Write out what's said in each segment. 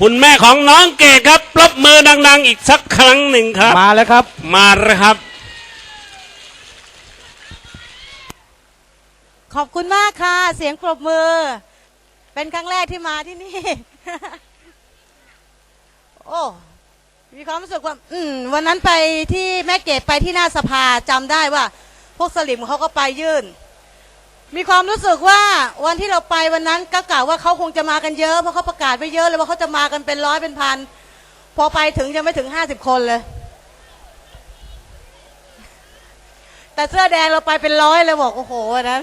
คุณแม่ของน้องเกดครับปรบมือดัง ๆ อีกสักครั้งหนึ่งครับ มาแล้วครับ มาเลยครับ ขอบคุณมากค่ะ เสียงปรบมือ เป็นครั้งแรกที่มาที่นี่ โอ้มีความรู้สึกว่า อืมวันนั้นไปที่แม่เกดไปที่หน้าสภาจำได้ว่า พวกสลิมเขาก็ไปยื่น มีความรู้สึกว่าวันที่เราไปวันนั้นก็กล่าวว่าเขาคงจะมากันเยอะเพราะเขาประกาศไปเยอะเลยว่าเขาจะมากันเป็นร้อยเป็นพันพอไปถึงยังไม่ถึงห้าสิบคนเลย แต่เสื้อแดงเราไปเป็นร้อยเลยบอกโอ้โหวันนั้น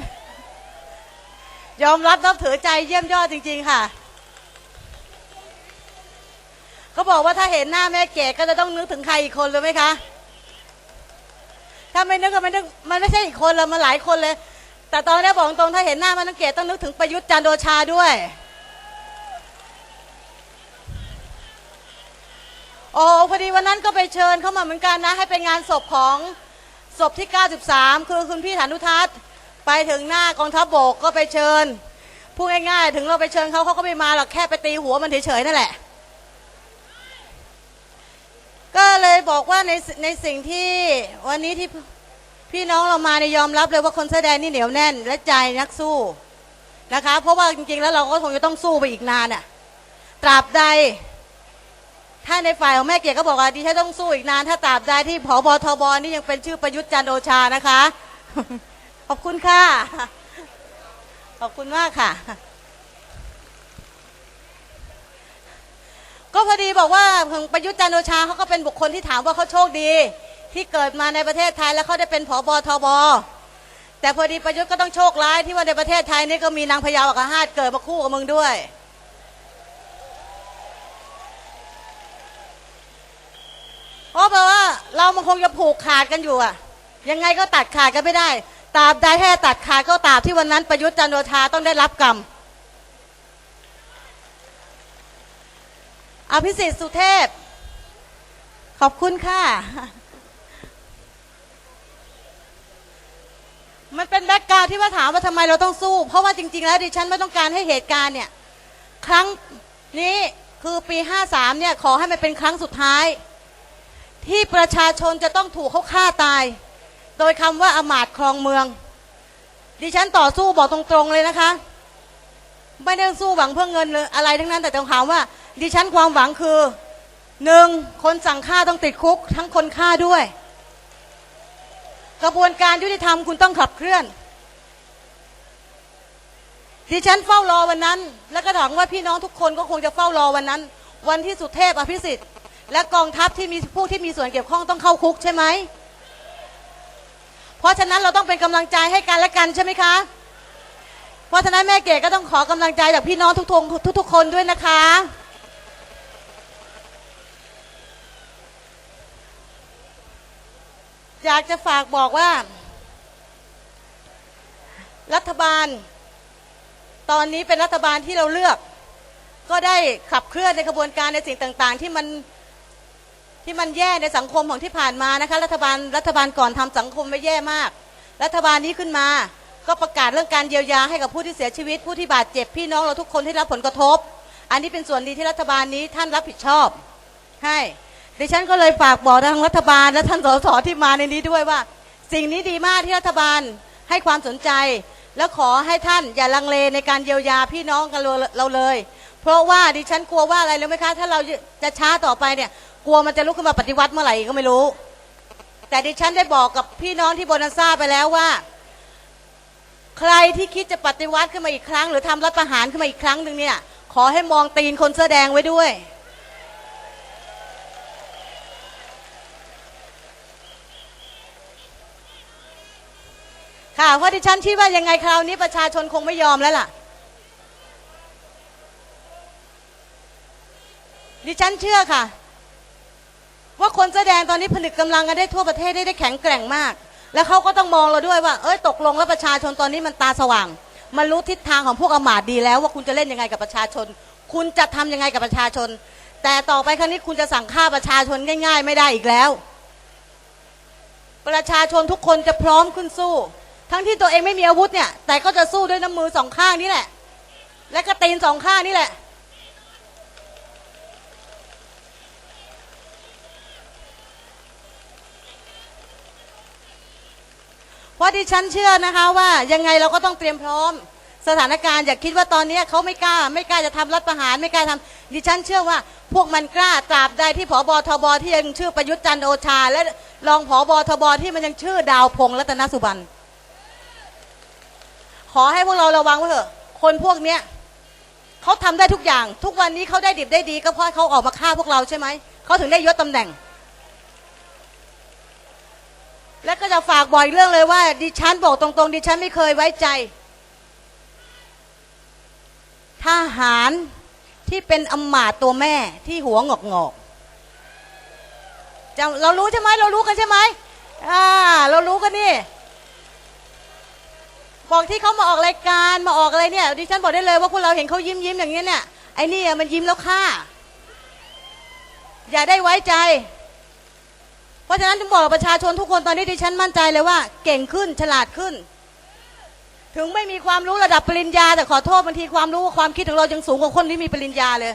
ยอมรับนับถือใจเยี่ยมยอดจริง ๆ ค่ะเขาบอกว่าถ้าเห็นหน้าแม่เกดก็จะต้องนึกถึงใครอีกคนเลยไหมคะถ้าไม่นึกก็ไม่นึกมันไม่ใช่อีกคนเลยมันหลายคนเลย แต่ตอนนี้บอกตรงถ้าเห็นหน้ามันต้องเกดต้องนึกถึงประยุทธ์จันทร์โอชาด้วย โอ้พอดีวันนั้นก็ไปเชิญเข้ามาเหมือนกันนะ ให้เป็นงานศพของศพที่ 93 คือคุณพี่ฐานุทัศน์ไปถึงหน้ากองทัพบกก็ไปเชิญพูดง่ายๆ ถึงเราไปเชิญเขาเขาก็ไม่มาหรอกแค่ไปตีหัวมันเฉยๆนั่นแหละ ก็เลยบอกว่าในในสิ่งที่วันนี้ที่ พี่น้องเรามาในยอมรับเลยว่าคนแสอแดงนี่เหนียวแน่น และใจนักสู้นะคะ เพราะว่าจริงๆแล้วเราก็คงจะต้องสู้ไปอีกนานอะตราบใด ถ้าในฝ่ายของแม่เกียรติก็บอกว่าดิฉันต้องสู้อีกนาน ถ้าตราบใดที่ผบทบนี่ยังเป็นชื่อประยุทธ์จันโอชานะคะ ขอบคุณค่ะ ขอบคุณมากค่ะ ก็พอดีบอกว่าประยุทธ์จันโอชาเขาก็เป็นบุคคลที่ถามว่าเขาโชคดี ที่เกิดมาในประเทศไทยแล้วเขาได้เป็นผอบทบแต่พอดีประยุทธ์ก็ต้องโชคร้ายที่ว่าในประเทศไทยนี่ก็มีนางพญาอักฮาตเกิดมาคู่กับมึงด้วย เพราะแปลว่าเรามันคงจะผูกขาดกันอยู่อะยังไงก็ตัดขาดกันไม่ได้ตราบใดแค่ตัดขาดก็ตราบที่วันนั้นประยุทธ์จันทร์โอชาต้องได้รับกรรม อภิสิทธิ์สุเทพ ขอบคุณค่ะ มันเป็นแบ็กกราวด์ที่ว่าถามว่าทำไมเราต้องสู้ เพราะว่าจริง ๆ แล้วดิฉันไม่ต้องการให้เหตุการณ์เนี่ย ครั้งนี้คือปี 53 เนี่ยขอให้มันเป็นครั้งสุดท้าย ที่ประชาชนจะต้องถูกเขาฆ่าตาย โดยคำว่าอมาตครองเมือง ดิฉันต่อสู้บอกตรงๆเลยนะคะ ไม่ได้สู้หวังเพื่อเงินเลยอะไรทั้งนั้นแต่ต้องถามว่า ดิฉันความหวังคือหนึ่งคนสั่งฆ่าต้องติดคุก ทั้งคนฆ่าด้วย กระบวนการยุติธรรมคุณต้องขับเคลื่อน ดิฉันเฝ้ารอวันนั้น แล้วก็ถามว่าพี่น้องทุกคนก็คงจะเฝ้ารอวันนั้น วันที่สุเทพอภิสิทธิ์ และกองทัพที่มีผู้ที่มีส่วนเกี่ยวข้องต้องเข้าคุกใช่ไหม เพราะฉะนั้นเราต้องเป็นกำลังใจให้กันและกันใช่ไหมคะ เพราะฉะนั้นแม่เก๋ก็ต้องขอกำลังใจจากพี่น้องทุกทงทุกทุกๆคนด้วยนะคะ อยากจะฝากบอกว่า รัฐบาล ตอนนี้เป็นรัฐบาลที่เราเลือก ก็ได้ขับเคลื่อนในกระบวนการในสิ่งต่าง ๆ ที่มันที่มันแย่ในสังคมของที่ผ่านมานะคะ รัฐบาลรัฐบาลก่อนทำสังคมไม่แย่มาก รัฐบาลนี้ขึ้นมา ก็ประกาศเรื่องการเยียวยาให้กับผู้ที่เสียชีวิต ผู้ที่บาดเจ็บพี่น้องเราทุกคนที่รับผลกระทบ อันนี้เป็นส่วนดีที่รัฐบาลนี้ท่านรับผิดชอบให้ ดิฉันก็เลยฝากบอกทางรัฐบาลและท่านสสที่มาในนี้ด้วยว่า สิ่งนี้ดีมากที่รัฐบาลให้ความสนใจ แล้วขอให้ท่านอย่าลังเลในการเยียวยาพี่น้องกันเราเลย เพราะว่าดิฉันกลัวว่าอะไรรู้ไหมคะ ถ้าเราจะช้าต่อไปเนี่ย กลัวมันจะลุกขึ้นมาปฏิวัติเมื่อไหร่ก็ไม่รู้ แต่ดิฉันได้บอกกับพี่น้องที่โบนัสซ่าไปแล้วว่า ใครที่คิดจะปฏิวัติขึ้นมาอีกครั้ง หรือทำรัฐประหารขึ้นมาอีกครั้งหนึ่งเนี่ยขอให้มองตีนคนเสื้อแดงไว้ด้วย ค่ะ เพราะดิฉันคิดว่ายังไงคราวนี้ประชาชนคงไม่ยอมแล้วล่ะ ดิฉันเชื่อค่ะ ว่าคนแสดงตอนนี้ผลิตกำลังกันได้ทั่วประเทศได้ได้แข็งแกร่งมาก แล้วเขาก็ต้องมองเราด้วยว่า เอ้ยตกลงแล้วประชาชนตอนนี้มันตาสว่าง มันรู้ทิศทางของพวกอมาตย์ดีแล้ว ว่าคุณจะเล่นยังไงกับประชาชน คุณจะทำยังไงกับประชาชน แต่ต่อไปครั้งนี้คุณจะสั่งฆ่าประชาชนง่าย ๆ ไม่ได้อีกแล้วประชาชนทุกคนจะพร้อมขึ้นสู้ ทั้งที่ตัวเองไม่มีอาวุธเนี่ย แต่ก็จะสู้ด้วยน้ำมือสองข้างนี่แหละ และก็ตีนสองข้างนี่แหละ เพราะดิฉันเชื่อนะคะว่ายังไงเราก็ต้องเตรียมพร้อม สถานการณ์อย่าคิดว่าตอนนี้เขาไม่กล้า ไม่กล้าจะทำรัฐประหารไม่กล้าทำดิฉันเชื่อว่าพวกมันกล้าตราบใดที่ผบทบที่ยังชื่อประยุทธ์จันโอชา และรองผบทบที่มันยังชื่อดาวพงษ์รัตนสุบรรณ ขอให้พวกเราระวังไว้เถอะ คนพวกเนี้ยเขาทำได้ทุกอย่าง ทุกวันนี้เขาได้ดิบได้ดี ก็เพราะเขาออกมาฆ่าพวกเราใช่ไหม เขาถึงได้ยศตำแหน่ง และก็จะฝากบ่อยเรื่องเลยว่า ดิฉันบอกตรงๆ ดิฉันไม่เคยไว้ใจ ทหารที่เป็นอำมาตตัวแม่ที่หัวงอกงอกเรารู้ใช่ไหมเรารู้กันใช่ไหมอ่า เรารู้กันนี่ บอกที่เขามาออกรายการมาออกอะไรเนี่ยดิฉันบอกได้เลยว่าพวกเราเห็นเขายิ้มยิ้มอย่างนี้เนี่ยไอ้นี่อะมันยิ้มแล้วฆ่าอย่าได้ไว้ใจ เพราะฉะนั้นถึงบอกประชาชนทุกคนตอนนี้ดิฉันมั่นใจเลยว่า เก่งขึ้นฉลาดขึ้น ถึงไม่มีความรู้ระดับปริญญา แต่ขอโทษบางทีความรู้ความคิดของเรายังสูงกว่าคนที่มีปริญญาเลย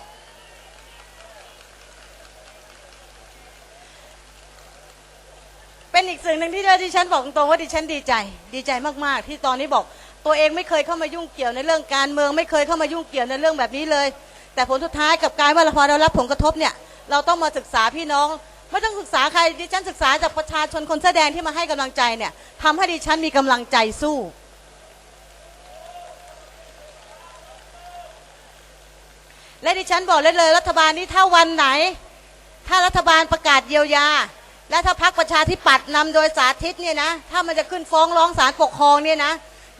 เป็นอีก สิ่งหนึ่งที่ดิฉันบอกตรงๆว่าดิฉันดีใจ ดีใจมากๆ ที่ตอนนี้บอก ตัวเองไม่เคยเข้ามายุ่งเกี่ยวในเรื่องการเมือง ไม่เคยเข้ามายุ่งเกี่ยวในเรื่องแบบนี้เลย แต่ผลสุดท้ายกับการว่าเราพอเรารับผลกระทบเนี่ยเราต้องมาศึกษาพี่น้อง ไม่ต้องศึกษาใครดิฉันศึกษาจากประชาชนคนแสดงที่มาให้กำลังใจเนี่ยทำให้ดิฉันมีกำลังใจสู้และดิฉันบอกเลยเลยรัฐบาลนี้ถ้าวันไหน ถ้ารัฐบาลประกาศเยียวยา และถ้าพักประชาธิปัตย์นำโดยสาธิตเนี่ยนะ ถ้ามันจะขึ้นฟ้องร้องศาลปกครองเนี่ยนะ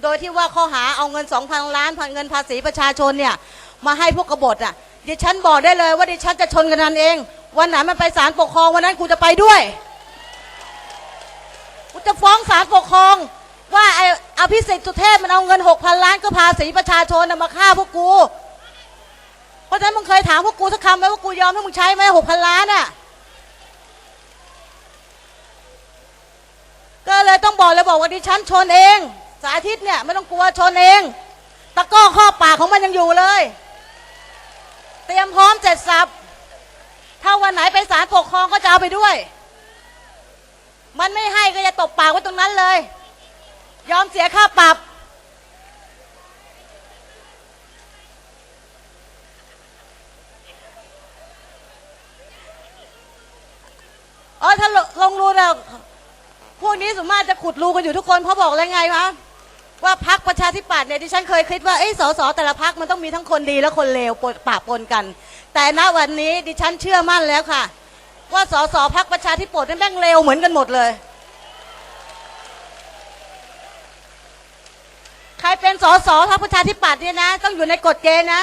โดยที่ว่าข้อหาเอาเงิน 2,000 ล้านผ่านเงินภาษีประชาชนเนี่ย มาให้พวกกบฏอะ ดิฉันบอกได้เลยว่าดิฉันจะชนกันนันเอง วันไหนมันไปศาลปกครองวันนั้นกูจะไปด้วย กูจะฟ้องศาลปกครอง ว่าไอ้อภิสิทธิ์สุเทพมันเอาเงิน 6,000 ล้านก็ภาษีประชาชนมาฆ่าพวกกู เพราะฉะนั้นมึงเคยถามพวกกูสักคำไหมว่ากูยอมให้มึงใช้ไหมหกพันล้านอะ ก็เลยต้องบอกเลยบอกว่าดิฉันชนเอง สาธิตเนี่ยไม่ต้องกลัวชนเอง ตะก้อข้อปากของมันยังอยู่เลย เตรียมพร้อมเสร็จสับถ้าวันไหนไปศาลปกครองก็จะเอาไปด้วย มันไม่ให้ก็จะตบปากไว้ตรงนั้นเลย ยอมเสียค่าปรับ เออถ้าลลงรูนะ พวกนี้สมมติจะขุดรูกันอยู่ทุกคนเพราะบอกแล้วไงวะว่าพักประชาธิปัตย์เนี่ยดิฉันเคยคิดว่าเอ้สสแต่ละพักมันต้องมีทั้งคนดีและคนเลวปนปะปนกัน แต่ณวันนี้ดิฉันเชื่อมั่นแล้วค่ะ ว่าสสพักประชาธิปัตย์นี่แม่งเลวเหมือนกันหมดเลย ใครเป็นสสพักประชาธิปัตย์เนี่ยนะ ต้องอยู่ในกฎเกณฑ์นะ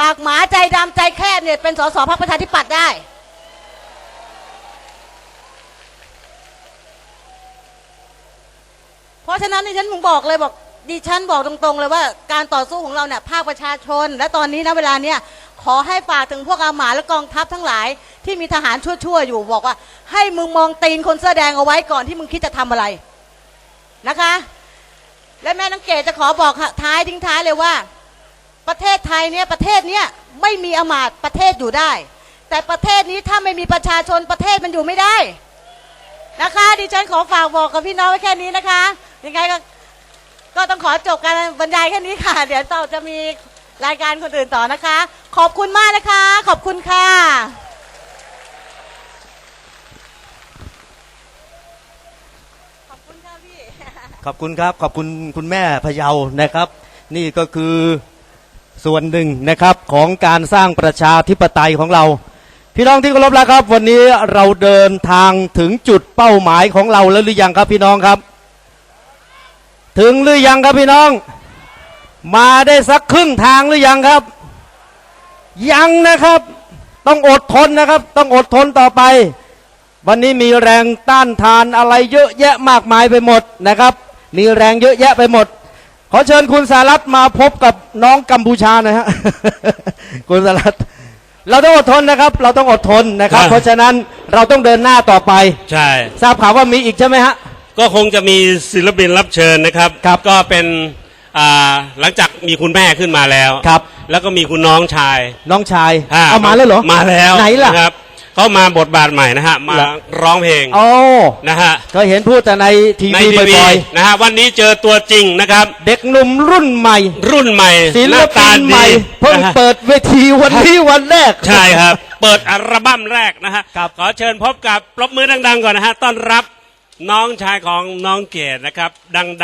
ปากหมาใจดำใจแคบเนี่ยเป็นสสพักประชาธิปัตย์ได้ เพราะฉะนั้นดิฉันผมบอกเลยบอกดิฉันบอกตรงๆเลยว่าการต่อสู้ของเราเนี่ยภาคประชาชน และตอนนี้นะเวลาเนี่ยขอให้ฝากถึงพวกอาหมาและกองทัพทั้งหลาย ที่มีทหารชั่วๆอยู่บอกว่า ให้มึงมองตีนคนเสื้อแดงเอาไว้ก่อนที่มึงคิดจะทำอะไรนะคะ และแม่นังเกดจะขอบอกท้ายทิ้งท้ายเลยว่า ประเทศไทยเนี่ยประเทศเนี้ยไม่มีอำมาตประเทศอยู่ได้ แต่ประเทศนี้ถ้าไม่มีประชาชนประเทศมันอยู่ไม่ได้ นะคะดิฉันขอฝากบอกกับพี่น้องไว้แค่นี้นะคะยังไงก็ก็ต้องขอจบการบรรยายแค่นี้ค่ะ เดี๋ยวต่อจะมีรายการคนอื่นต่อนะคะ ขอบคุณมากนะคะ ขอบคุณค่ะขอบคุณค่ะพี่ขอบคุณครับ ขอบคุณคุณแม่พะเยานะครับ นี่ก็คือส่วนหนึ่งนะครับของการสร้างประชาธิปไตยของเรา พี่น้องที่เคารพแล้วครับ วันนี้เราเดินทางถึงจุดเป้าหมายของเราแล้วหรือยังครับพี่น้องครับ ถึงหรือยังครับพี่น้อง มาได้สักครึ่งทางหรือยังครับ ยังนะครับ ต้องอดทนนะครับ ต้องอดทนต่อไป วันนี้มีแรงต้านทานอะไรเยอะแยะมากมายไปหมดนะครับ มีแรงเยอะแยะไปหมดขอเชิญคุณสารัตมาพบกับน้องกัมพูชาหน่อยฮะ คุณสารัต เราต้องอดทนนะครับ เราต้องอดทนนะครับ อ่าเพราะฉะนั้นเราต้องเดินหน้าต่อไป ใช่ ทราบข่าวว่ามีอีกใช่ไหมฮะ ก็คงจะมีศิลปินรับเชิญนะครับ ครับก็เป็นอ่าหลังจากมีคุณแม่ขึ้นมาแล้วครับ แล้วก็มีคุณน้องชายน้องชาย อ่เอามาแล้วเหรอมาแล้วไหนล่ะ นะครับ ก็มาบทบาทใหม่นะฮะ มาเหรอร้องเพลงโอ้นะฮะก็เห็นพูดแต่ในทีในวีทีวีบ่อยนะฮะวันนี้เจอตัวจริงนะครับ ๆเด็กหนุ่มรุ่นใหม่รุ่นใหม่ศิหลน้าปิตานใหดีม่เพิ่งนะฮะเปิดเวทีวันนี้วันแรก ใช่ครับ เปิดอัลบั้มแรกนะฮะครับขอเชิญพบกับปรบมือดัง ๆ ก่อนนะฮะต้อนรับน้องชายของน้องเกดนะครับ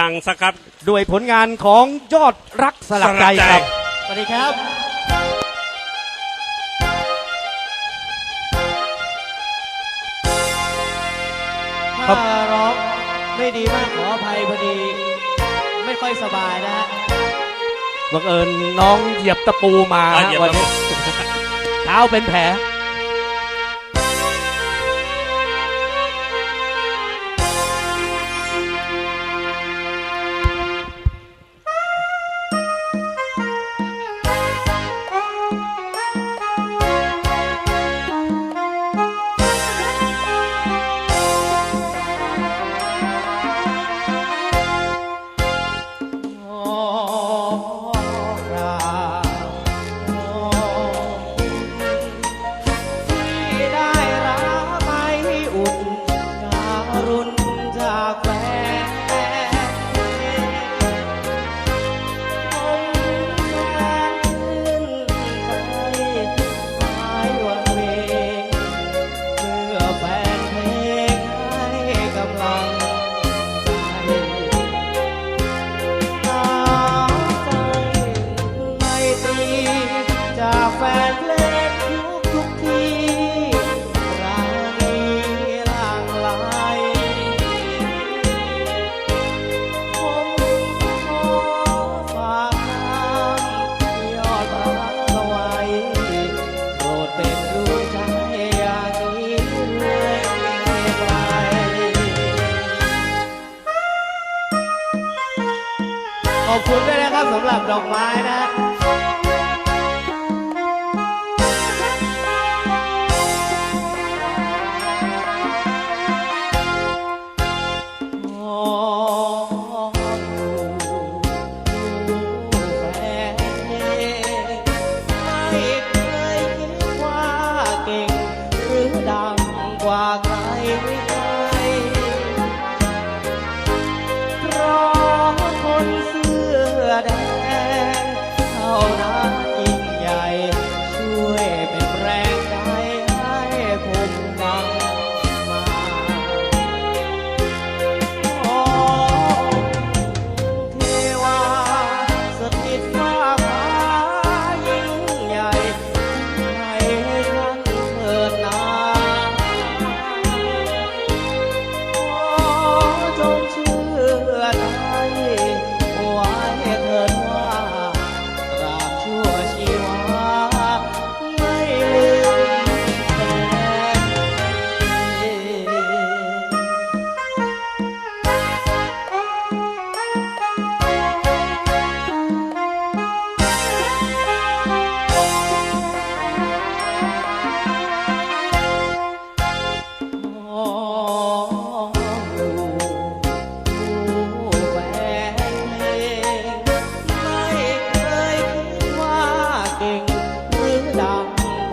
ดัง ๆสักครับ ด้วยผลงานของยอดรักสลักใจสลักใจครับสวัสดีครับ ถ้าร้องไม่ดีมากขออภัยพอดี ไม่ค่อยสบายนะฮะบังเอิญน้องเหยียบตะปูมาอะฮะเหยียบวันตะปู นี้ เท้าเป็นแผล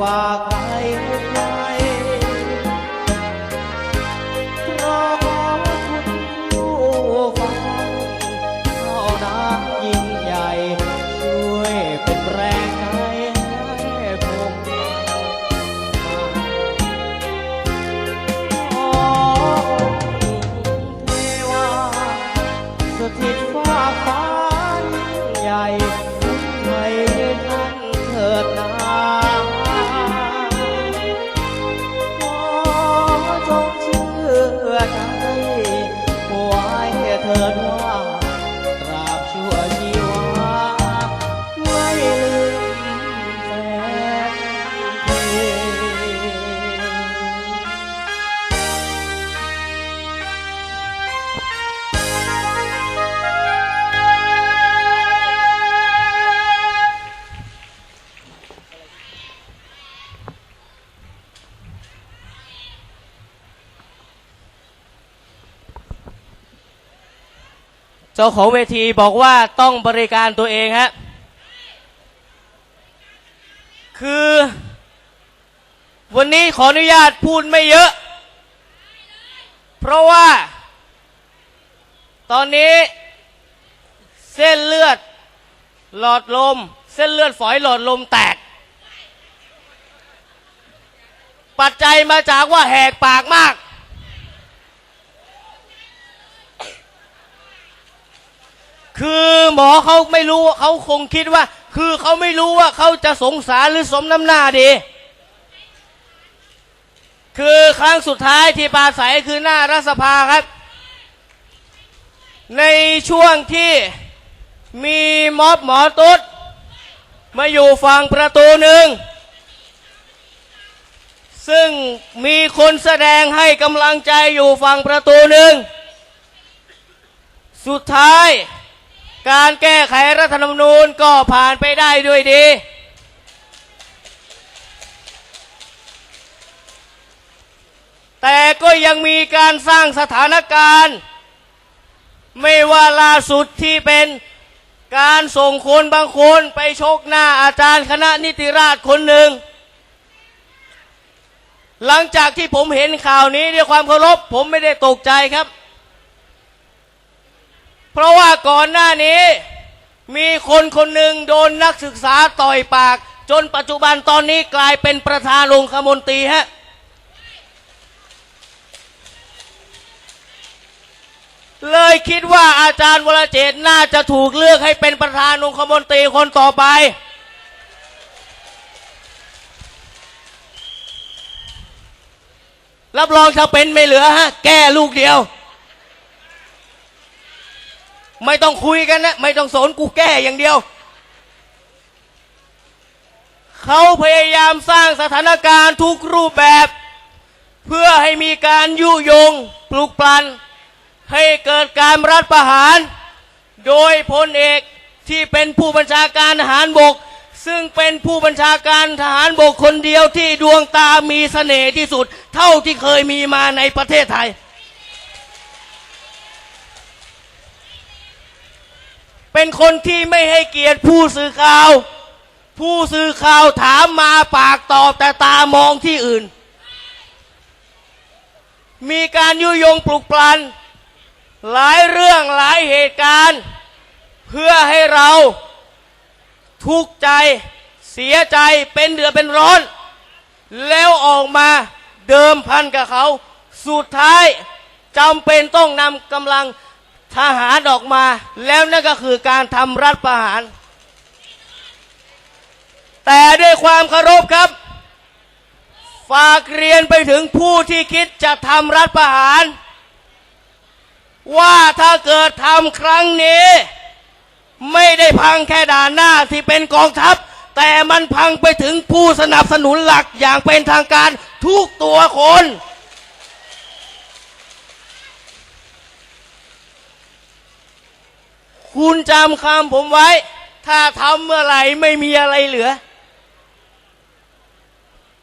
ว่า จ้าของเวทีบอกว่าต้องบริการตัวเองฮะ คือ วันนี้ขออนุญาตพูดไม่เยอะ เพราะว่า ตอนนี้ เส้นเลือด หลอดลม เส้นเลือดฝอยหลอดลมแตก ปัจจัยมาจากว่าแหกปากมาก คือหมอเขาไม่รู้เขาคงคิดว่า คือเขาไม่รู้ว่าเขาจะสงสารหรือสมน้ำหน้าดี คือครั้งสุดท้ายที่ปาศัยคือหน้ารัฐสภาครับ ในช่วงที่มีม็อบหมอตุ๊ดมาอยู่ฝั่งประตูหนึ่ง ซึ่งมีคนแสดงให้กำลังใจอยู่ฝั่งประตูหนึ่ง สุดท้าย การแก้ไขรัฐธรรมนูญก็ผ่านไปได้ด้วยดี แต่ก็ยังมีการสร้างสถานการณ์ ไม่ว่าล่าสุดที่เป็นการส่งคนบางคนไปชกหน้าอาจารย์คณะนิติราชคนหนึ่ง หลังจากที่ผมเห็นข่าวนี้ด้วยความเคารพผมไม่ได้ตกใจครับ เพราะว่าก่อนหน้านี้ มีคนคนหนึ่งโดนนักศึกษาต่อยปาก จนปัจจุบันตอนนี้กลายเป็นประธานองคมนตรีฮะเลยคิดว่าอาจารย์วรเจตน์น่าจะถูกเลือกให้เป็นประธานองคมนตรีคนต่อไป รับรองถ้าเป็นไม่เหลือฮะ แก้ลูกเดียว ไม่ต้องคุยกันนะ ไม่ต้องสนกูแก้อย่างเดียว เขาพยายามสร้างสถานการณ์ทุกรูปแบบ เพื่อให้มีการยุยง ปลุกปลัน ให้เกิดการรัฐประหาร โดยพลเอกที่เป็นผู้บัญชาการทหารบก ซึ่งเป็นผู้บัญชาการทหารบกคนเดียวที่ดวงตามีเสน่ห์ที่สุด เท่าที่เคยมีมาในประเทศไทย เป็นคนที่ไม่ให้เกียรติผู้สื่อข่าว ผู้สื่อข่าวถามมาปากตอบแต่ตามองที่อื่น มีการยุยงปลุกปลัน หลายเรื่องหลายเหตุการณ์ เพื่อให้เราทุกข์ใจเสียใจเป็นเดือดเป็นร้อน แล้วออกมาเดิมพันกับเขา สุดท้ายจำเป็นต้องนำกำลัง ทหารออกมาแล้วนั่นก็คือการทำรัฐประหาร แต่ด้วยความเคารพครับ ฝากเรียนไปถึงผู้ที่คิดจะทำรัฐประหาร ว่าถ้าเกิดทำครั้งนี้ ไม่ได้พังแค่ด่านหน้าที่เป็นกองทัพ แต่มันพังไปถึงผู้สนับสนุนหลักอย่างเป็นทางการทุกตัวคน คุณจำคำผมไว้ ถ้าทำเมื่อไหร่ไม่มีอะไรเหลือ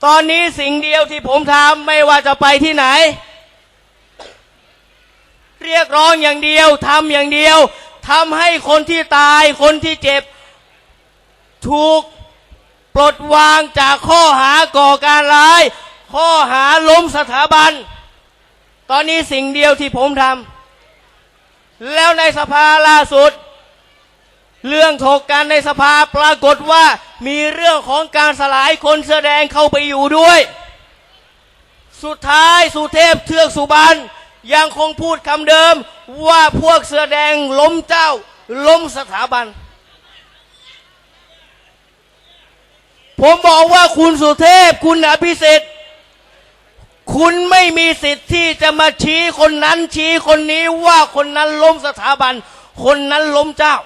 ตอนนี้สิ่งเดียวที่ผมทำไม่ว่าจะไปที่ไหน เรียกร้องอย่างเดียวทำอย่างเดียวทำให้คนที่ตายคนที่เจ็บ ถูกปลดวางจากข้อหาก่อการร้าย ข้อหาล้มสถาบัน ตอนนี้สิ่งเดียวที่ผมทำ แล้วในสภาล่าสุด เรื่องถกกันในสภาปรากฏว่ามีเรื่องของการสลายคนแสอแดงเข้าไปอยู่ด้วย สุดท้ายสุเทพเทือกสุบรรณยังคงพูดคำเดิมว่าพวกเสือแดงล้มเจ้า ล้มสถาบัน ผมบอกว่าคุณสุเทพคุณอภิสิทธิ คุณไม่มีสิทธิ์ที่จะมาชี้คนนั้นชี้คนนี้ว่าคนนั้นล้มสถาบัน คนนั้นล้มเจ้า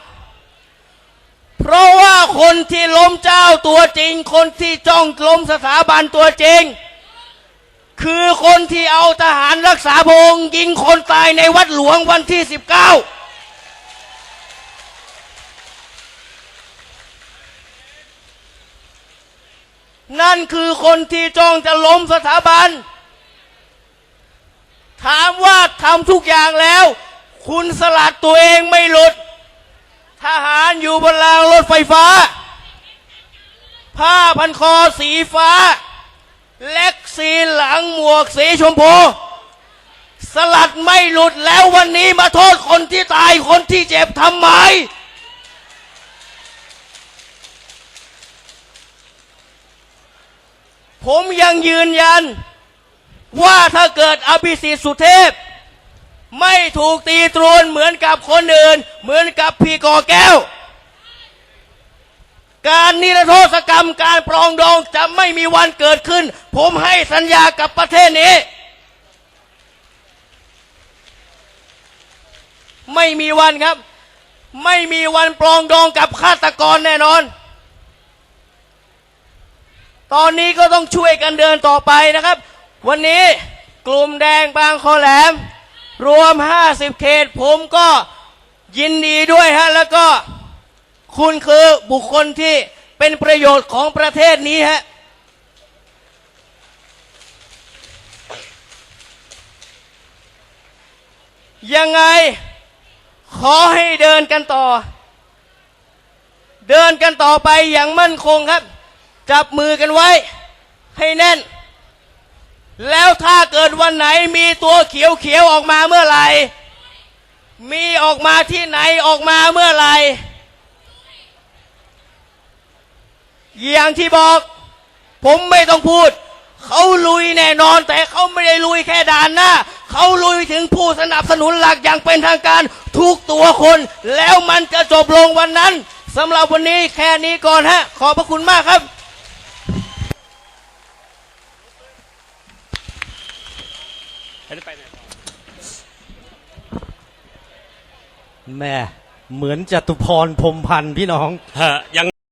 เพราะว่าคนที่ล้มเจ้าตัวจริง คนที่จ้องล้มสถาบันตัวจริง คือคนที่เอาทหารรักษาพงยิงคนตายในวัดหลวงวันที่ 19นั่นคือคนที่จ้องจะล้มสถาบัน ถามว่าทำทุกอย่างแล้ว คุณสลัดตัวเองไม่หลุด ทหารอยู่บนรางรถไฟฟ้า ผ้าพันคอสีฟ้า เล็กสีหลังหมวกสีชมพูสลัดไม่หลุดแล้ววันนี้มาโทษคนที่ตายคนที่เจ็บทำไม ผมยังยืนยัน ว่าถ้าเกิดอภิสิทธิ์สุเทพ ไม่ถูกตีตรวนเหมือนกับคนอื่น เหมือนกับพี่กอแก้ว การนิรโทษกรรมการปรองดองจะไม่มีวันเกิดขึ้น ผมให้สัญญากับประเทศนี้ ไม่มีวันครับ ไม่มีวันปรองดองกับฆาตกรแน่นอน ตอนนี้ก็ต้องช่วยกันเดินต่อไปนะครับ วันนี้กลุ่มแดงบางคอแหลม รวม 50 เขต ผมก็ยินดีด้วยฮะ แล้วก็คุณคือบุคคลที่เป็นประโยชน์ของประเทศนี้ฮะยังไงขอให้เดินกันต่อ เดินกันต่อไปอย่างมั่นคงครับ จับมือกันไว้ให้แน่น แล้วถ้าเกิดวันไหนมีตัวเขียวเขียวๆออกมาเมื่อไหร่ มีออกมาที่ไหนออกมาเมื่อไหร่ อย่างที่บอก ผมไม่ต้องพูด เขาลุยแน่นอน แต่เขาไม่ได้ลุยแค่ด่านหน้า เขาลุยถึงผู้สนับสนุนหลักอย่างเป็นทางการทุกตัวคน แล้วมันจะจบลงวันนั้นสำหรับวันนี้แค่นี้ก่อนฮะ ขอบพระคุณมากครับ แม่เหมือนจตุพรพรมพันธ์พี่น้องเฮะยัง